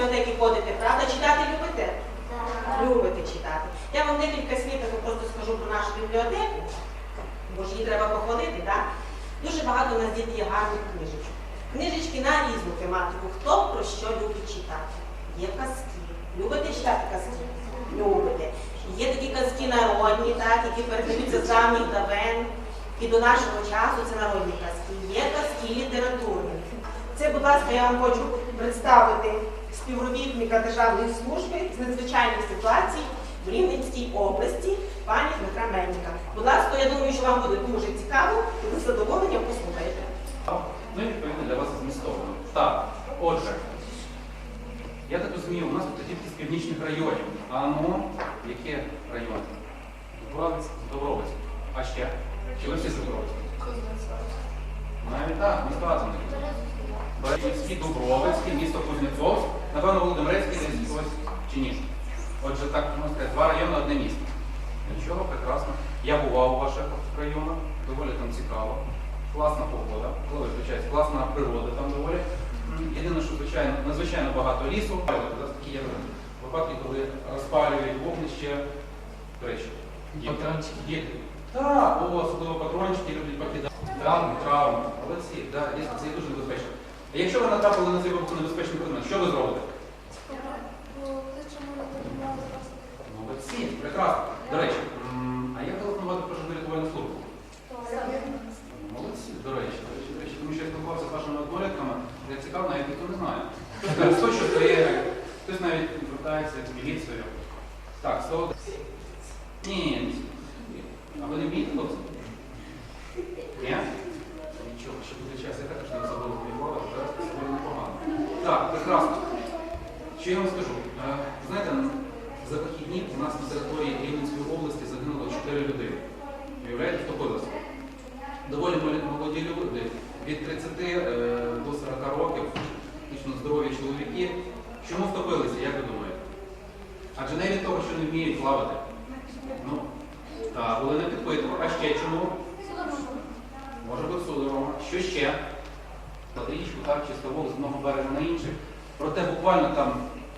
бібліотеки ходите, правда? Читати любите? Любите читати. Я вам декілька слів так просто скажу про нашу бібліотеку, бо ж її треба похвалити, так? Дуже багато у нас діти є гарних книжечок. Книжечки на різну тематику. Хто про що любить читати? Є казки. Любите читати казки? Любите. Є такі казки народні, так, які передаються з давніх давен. І до нашого часу це народні казки. Є казки літературні. Це, будь ласка, я вам хочу представити співробітника Державної служби з надзвичайних ситуацій в Рівненській області, пані Дмитра Мельника. Будь ласка, я думаю, що вам буде дуже цікаво, і ви з задоволенням послухаєте. Ну і відповідно для вас змістовно. Так, отже, я так розумію, у нас тут тільки з північних районів. А ну, які райони? Дубровець, Добровець. А ще? Чи ви всі з Добровець? Навіть так, місто Атомник. Березівський, Дубровицький, місто Кузнєцовськ, напевно, Володимирецький десь ось чи ні. Отже, так можна сказати, два райони, одне місто. Нічого, прекрасно. Я бував у ваших районах, доволі там цікаво. Класна погода, коли виключається, класна природа там доволі. Єдине, що звичайно, надзвичайно багато лісу. Зараз такі є випадки, коли розпалюють вогнище. До речі, є- Патрончики. Так, особливо патрончики люблять покидати. Травми, травми. Молодці, да, дійсно, це є дуже небезпечно. А якщо ви натрапили на цей небезпечний предмет, що ви зробите? Молодці, прекрасно. До речі, м, а як телефонувати про рятувальну службу? Молодці, до речі, до речі, до речі, тому що я спілкувався з вашими однолітками, де цікаво, навіть ніхто не знає. Хтось каже 104, хтось навіть звертається в міліцію. Так, 100. Ні, ні, ні. А ви не вмієте, хлопці? Ні? Нічого, ще буде час, я також не забув відмова, зараз це буде непогано. Так, прекрасно. Що я вам скажу? Е, Знаєте, за вихідні у нас на території Рівненської області загинуло 4 людини. Уявляєте, хто ходив? Доволі малі- молоді люди, від 30 е, до 40 років, фактично здорові чоловіки. Чому втопилися, як ви думаєте? Адже не від того, що не вміють плавати. Ну, так, були не підпитку. А ще чому? Може бути судорога. Що ще? Річку, так, чи ставок з одного берега на інший. Проте буквально там,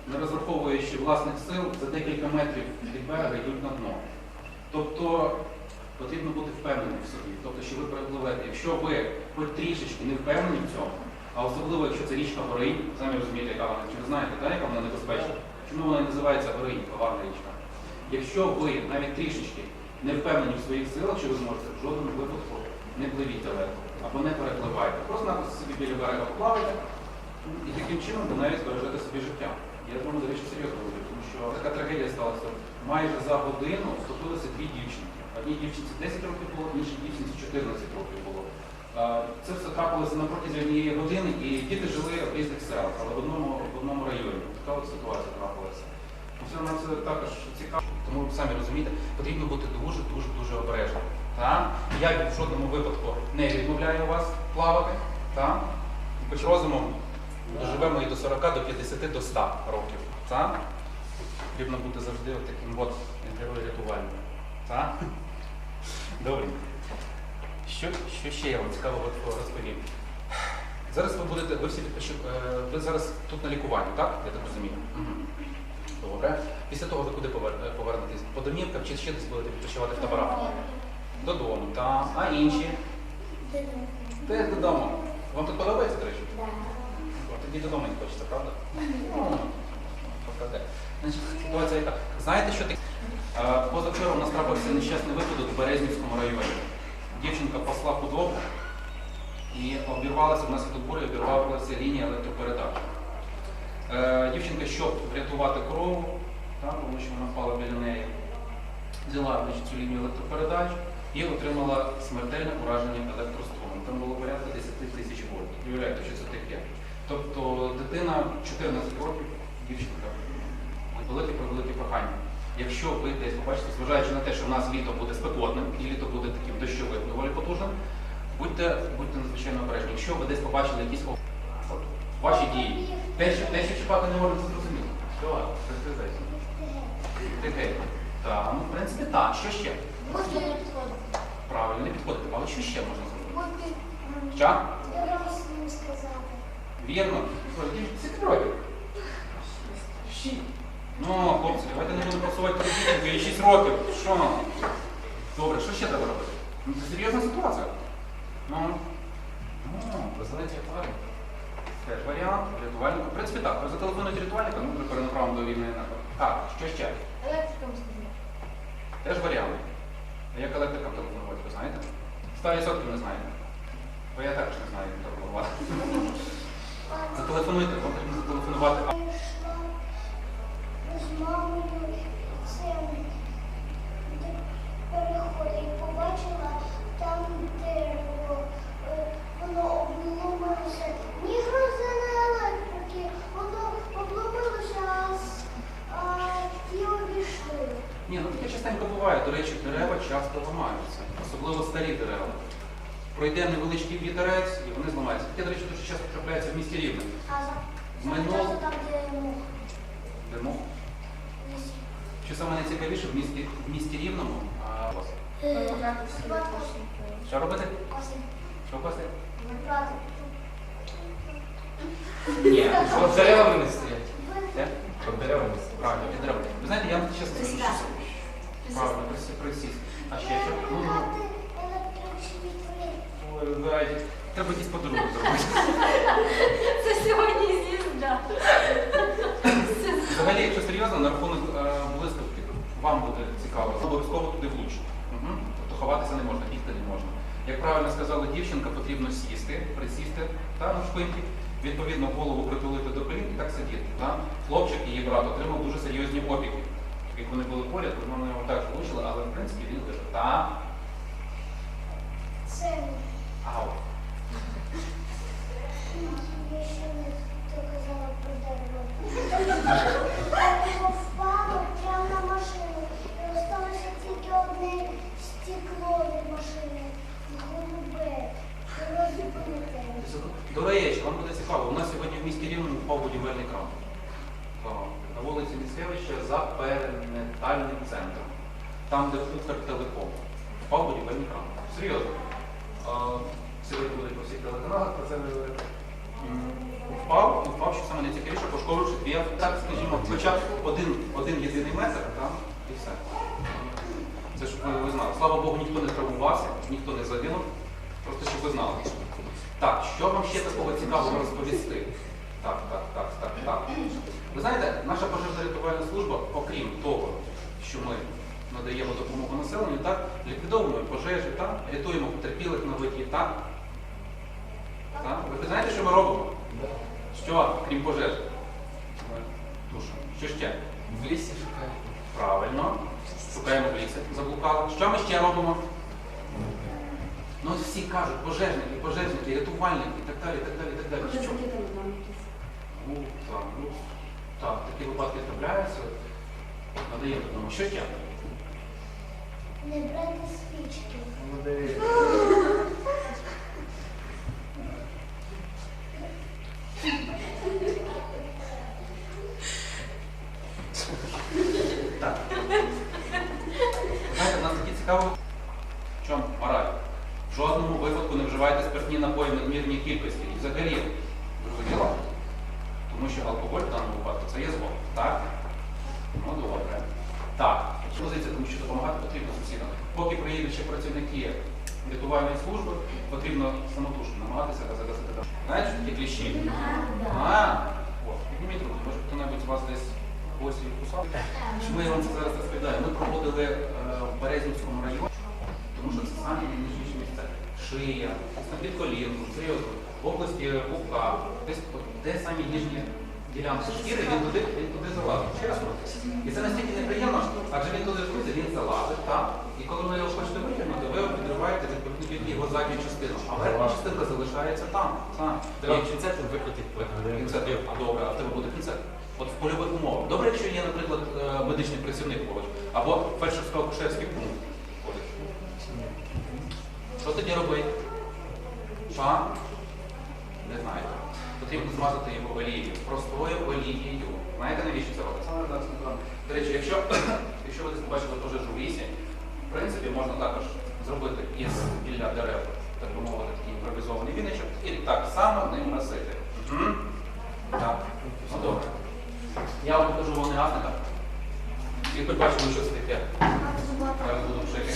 не розраховуючи власних сил, за декілька метрів від берега йдуть на дно. Тобто потрібно бути впевненим в собі. Тобто, що ви перепливете. Якщо ви хоч трішечки не впевнені в цьому, а особливо, якщо це річка Горинь, самі розумієте, яка вона, чи ви знаєте, так, яка вона небезпечна. Чому вона і називається Горинь, коварна річка? Якщо ви навіть трішечки не впевнені в своїх силах, що ви зможете в жодному випадку не пливіть далеко або не перепливайте. Просто напросто собі біля берега поплавайте і таким чином ви навіть збережете собі життя. Я думаю, до речі, серйозно говорю, тому що така трагедія сталася. Майже за годину втопилися дві дівчинки. Одній дівчинці 10 років було, іншій дівчинці 14 років було. Це все трапилося на протязі однієї години, і діти жили в різних селах, але в одному, в одному районі. Така от ситуація трапилася. Це це також цікаво, тому ви самі розумієте, потрібно бути дуже, дуже, дуже обережним. Так? Я в жодному випадку не відмовляю вас плавати. Так? Хоч розумом доживемо і до 40, до 50, до 100 років. Так? Потрібно бути завжди таким от герой рятувальним. Добре. Що, що ще я вам цікаво розповім? Зараз ви будете, ви всі е, ви зараз тут на лікуванні, так? Я так розумію. Добре. Після того ви куди е, повернетесь? По домівкам чи ще десь будете відпочивати в таборах? Додому, так. А інші? Теж додому. Вам тут подобається, до речі? Тоді додому не хочеться, правда? Ну. Значить, ситуація яка. Знаєте, що таке? Е, Позавчора у нас трапився нещасний випадок в Березнівському районі. Дівчинка пасла худобу і обірвалася внаслідок бурі, обірвалася лінія електропередач. Е, Дівчинка, щоб врятувати корову, так, тому що вона впала біля неї, взяла цю лінію електропередач і отримала смертельне ураження електрострумом. Там було порядка 10 тисяч вольт. Уявляєте, що це таке? Тобто дитина 14 років, дівчинка, велике велике прохання. Якщо ви десь побачите, зважаючи на те, що в нас літо буде спекотним і літо буде таким дощовим, доволі потужним, будьте, будьте надзвичайно обережні. Якщо ви десь побачили якісь от, ваші дії. Те, що те, що чіпати не можете зрозуміти. Що? Що це за Таке. Так, ну в принципі так. Що ще? Можна не підходити. Правильно, не підходити. Але що ще можна зробити? Можна. Що? Я вам сказати. Вірно. Скільки років? Шість. Ну, хлопці, давайте не будемо працювати про дітей, 6 років. Що? Добре, що ще треба робити? Ну, це серйозна ситуація. Ну, ну, ви знаєте, я правильно. Теж варіант, рятувальник. В принципі, так, ви зателефонуєте рятувальника, ми при перенаправимо до вільної напад. Так, що ще? Електриком сказати. Теж варіант. А як електрикам телефонувати, ви знаєте? 100% не знаєте. Бо я також не знаю, як телефонувати. Зателефонуйте, вам потрібно зателефонувати. Я йшла з мамою цим де переходи і побачила там дерево. Е, Воно обломилося. Ні грози, не електрики. Воно обломилося, а, с- а ті обійшли. Ні, ну таке частенько буває. До речі, дерева часто ламаються, особливо старі дерева. Пройде невеличкий вітерець і вони зламаються. Таке, до речі, дуже часто трапляється в місті Рівне. Минуло. де мох? Що саме найцікавіше в місті, в місті Рівному? А, у вас? Що робити? Що косить? Ні, Под деревами не стоять. Де? Под деревами. Правильно, під дерева. Ви знаєте, я вам чесно скажу, що правильно, присі- присіст. А ще що? Ну, треба якийсь подарунок зробити. Це сьогодні з'їзда. Взагалі, якщо серйозно, на рахунок е, блискавки, вам буде цікаво, обов'язково туди влучити. Угу. Тобто ховатися не можна, бігти не можна. Як правильно сказала дівчинка, потрібно сісти, присісти та на шпиньки, відповідно голову притулити до колін і так сидіти. Та? Хлопчик, її брат, отримав дуже серйозні опіки. Як вони були поряд, то вони його теж влучили, але в принципі він вижив. Та? Це Ау. До речі, вам буде цікаво. У нас сьогодні в місті Рівному впав кран. На вулиці Міцкевича за перинатальним центром. Там, де Укртелеком. Впав будівельний. Серйозно. Сьогодні будуть по всіх телеканалах про це говорити. Впав, і впав, що саме найцікавіше, пошкодивши дві. Так, скажімо, хоча один, один єдиний метр, там, і все. Це щоб ви, ви знали. Слава Богу, ніхто не травмувався, ніхто не загинув. Просто щоб ви знали. Так, що вам ще такого цікавого розповісти? Так, так, так, так, так. Ви знаєте, наша пожежно-рятувальна служба, окрім того, що ми надаємо допомогу населенню, так, ліквідовуємо пожежі, так, рятуємо потерпілих на воді, так? Так? Ви знаєте, що ми робимо? Що, крім пожеж? Тушимо. Що ще? В лісі шукають. Правильно. Шукаємо в лісі, заблукали. Що ми ще робимо? Ну, всі кажуть, пожежники, пожежники, рятувальники і так далі, і так далі, і так далі. Що? Ну, так, ну, так, такі випадки трапляються. Надаємо допомогу. Що ще? Не брати свічки. Так. Знаєте, в нас такі цікаві. В чому мораль? В жодному випадку не вживайте спиртні напої в надмірній кількості. І взагалі, зрозуміло? Тому що алкоголь в даному випадку це є зло. Так? Ну добре. Так, позиція, тому що допомагати потрібно сусідам. Поки приїдуть ще працівники рятувальної служби, потрібно самотужки намагатися загасити. Знаєте, що такі кліщі? А, от, підніміть руку, може хто-небудь з вас десь ось і кусав. Я вам це зараз розповідаю? Ми проводили е, в Березнівському районі, тому що це самі найніжніші місця. Шия, під колінку, серйозно, в області пупка, десь де самі ніжні ділянки шкіри, він туди, він туди залазить. Чесно. І це настільки неприємно, адже він туди входить, він залазить, так? І коли ви його хочете витягнути, від його задню частину, а верхня частинка залишається там. там. Треба пінцетом викрутити потім. А добре, а в тебе буде пінцет. От в польових умовах. Добре, якщо є, наприклад, е, медичний працівник поруч, або фельдшерсько-акушерський пункт поруч. Що тоді робити? Що? Не знаєте. Потрібно змазати його олією. Простою олією. Знаєте, навіщо це робиться? Саме зараз. До речі, якщо, якщо ви десь побачили пожежу в лісі, в принципі, можна також зробити із біля дерев, так би мовити, такий імпровізований віничок, і так само ним насити. Мгм. Так. Ну добре. Я вам покажу вогнегасника. І хоч бачимо, що це таке. Зараз буду пшикати.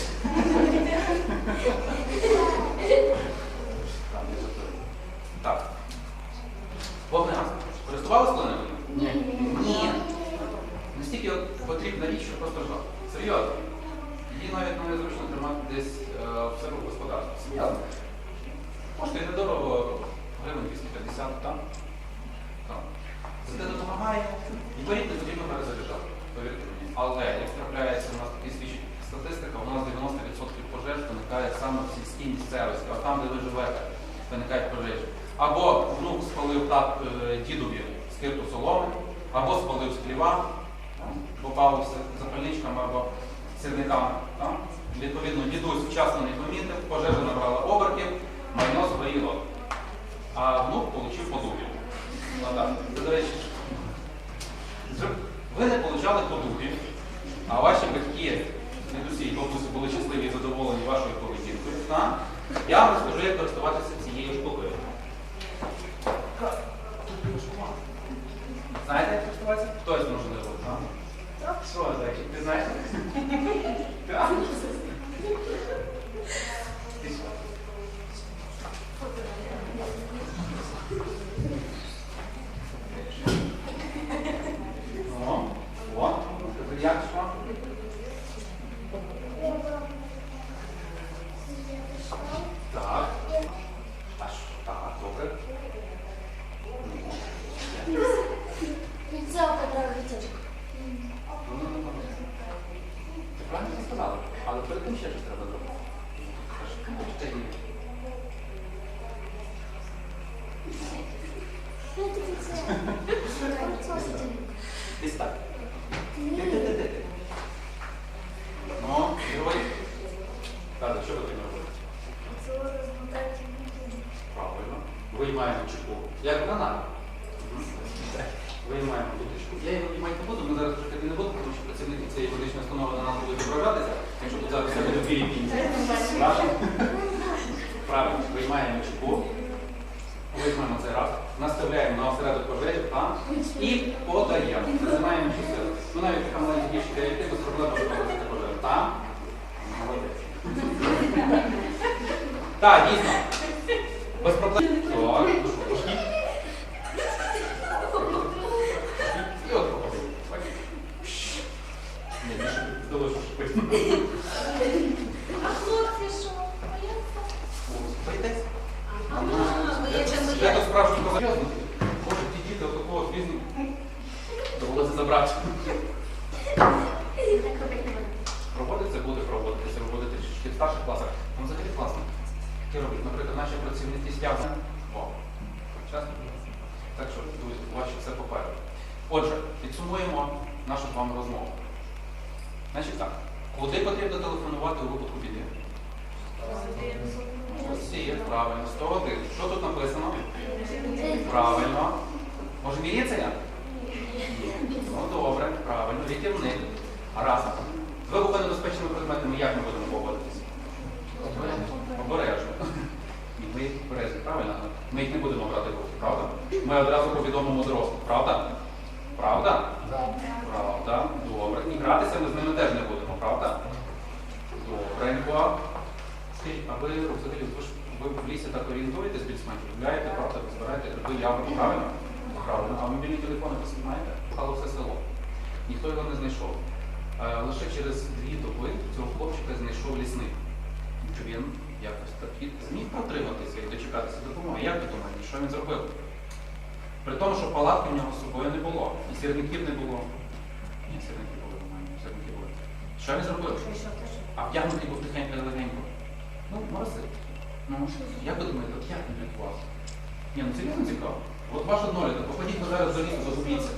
Так, не жартую. Так. Вогнеас. Користувалися коли-небудь? Ні. Ні. Настільки от потрібна річ, що просто жах. Серйозно. Її навіть не зручно тримати десь е, в себе господарстві. Коштує недорого, гривень 250, так? Так. Зате допомагає. І беріть не потрібно перезаряджати. Повірте мені. Але як трапляється у нас такий свідчить статистика, у нас 90% пожеж виникає саме в сільській місцевості, а там, де ви живете, виникають пожежі. Або внук спалив тат е, дідові скирту соломи, або спалив з попав з запальничками або сірниками. Відповідно, дідусь вчасно не помітив, пожежа набрала оберків, майно згоріло. А внук отримав подуги. Ну, ви не отримали подуги, а ваші батьки, дідусі і бабусі були щасливі і задоволені вашою поведінкою. Я вам розкажу, як користуватися цією штукою. Знаєте, як користуватися? Хтось може не буде, так? Що, зайчик, ти знаєш? Так. Ти що? Ну, о, як що? Так. Аж так, добре. Ну, Піцелка дорогиця. Ну, ну, ну, ну. Ти правильно сказала, але перед тим ще щось треба зробити. Чекай, ні. Що ти піцелка? Десь так. Ти-ти-ти-ти. Ну, герой. Тата, що потрібно робити? Правильно. Виймаємо чеку. Як гранату. Виймаємо дудочку. Я її виймати не буду, ми зараз чекати не будемо, тому що працівники цієї медичної установи на нас будуть відправлятися, якщо тут зараз буде білій пінці. Правильно? Виймаємо чеку. Візьмемо цей раз, наставляємо на осередок пожежі там і подаємо. Називаємо часили. Ну навіть така маленька дівчинка, як ти, без проблем може проводити пожежу. Там. Молодець. Так, дійсно. Без проблем. Так, ну пошли. І от походи. Ні, більше здалося, що. А хлопці що? Бояться? А, боїться, Я боїться. тут справжній козачок. Може ті діти от такого пізно довелося забрати. Проводиться, буде проводитися, трішки в старших класах. Там взагалі класно. Таке робить. Наприклад, наші працівники стягнені. О. Так що, друзі, у все попереду. Отже, підсумуємо нашу з вами розмову. Значить так, куди потрібно телефонувати у випадку біди? Росія, правильно, 101. Що тут написано? Правильно. Може міліція? Ну добре, правильно, рятівник. Гаразд. З вибухонебезпечними предметами як ми будемо поводитися? Обережно. Ні, Ми їх обережні, правильно? Ми їх не будемо брати в руки, правда? Ми одразу повідомимо дорослих, правда? Правда? Правда. Добре. І гратися ми з ними теж не будемо, правда? Добренько. Скажіть, а ви взагалі ви ви в лісі так орієнтуєтесь більш-менш? Гуляєте, правда, ви збираєте гриби, ягоди, правильно? Правильно. А мобільні телефони ви знаєте? Шукало все село. Ніхто його не знайшов. Е, Лише через дві доби цього хлопчика знайшов лісник. Що він якось так зміг протриматися і дочекатися допомоги. Як ви думаєте, що він зробив? При тому, що палатки в нього з собою не було, і сірників не було. Ні, сірники були, нормальні, сірники були. Що він зробив? А вдягнутий був тихенько і легенько. Ну, морозить. Ну, як ви думаєте, от як він рятувався? Ні, ну серйозно цікаво. От ваша однолітка, походіть зараз до лісу, загубіться.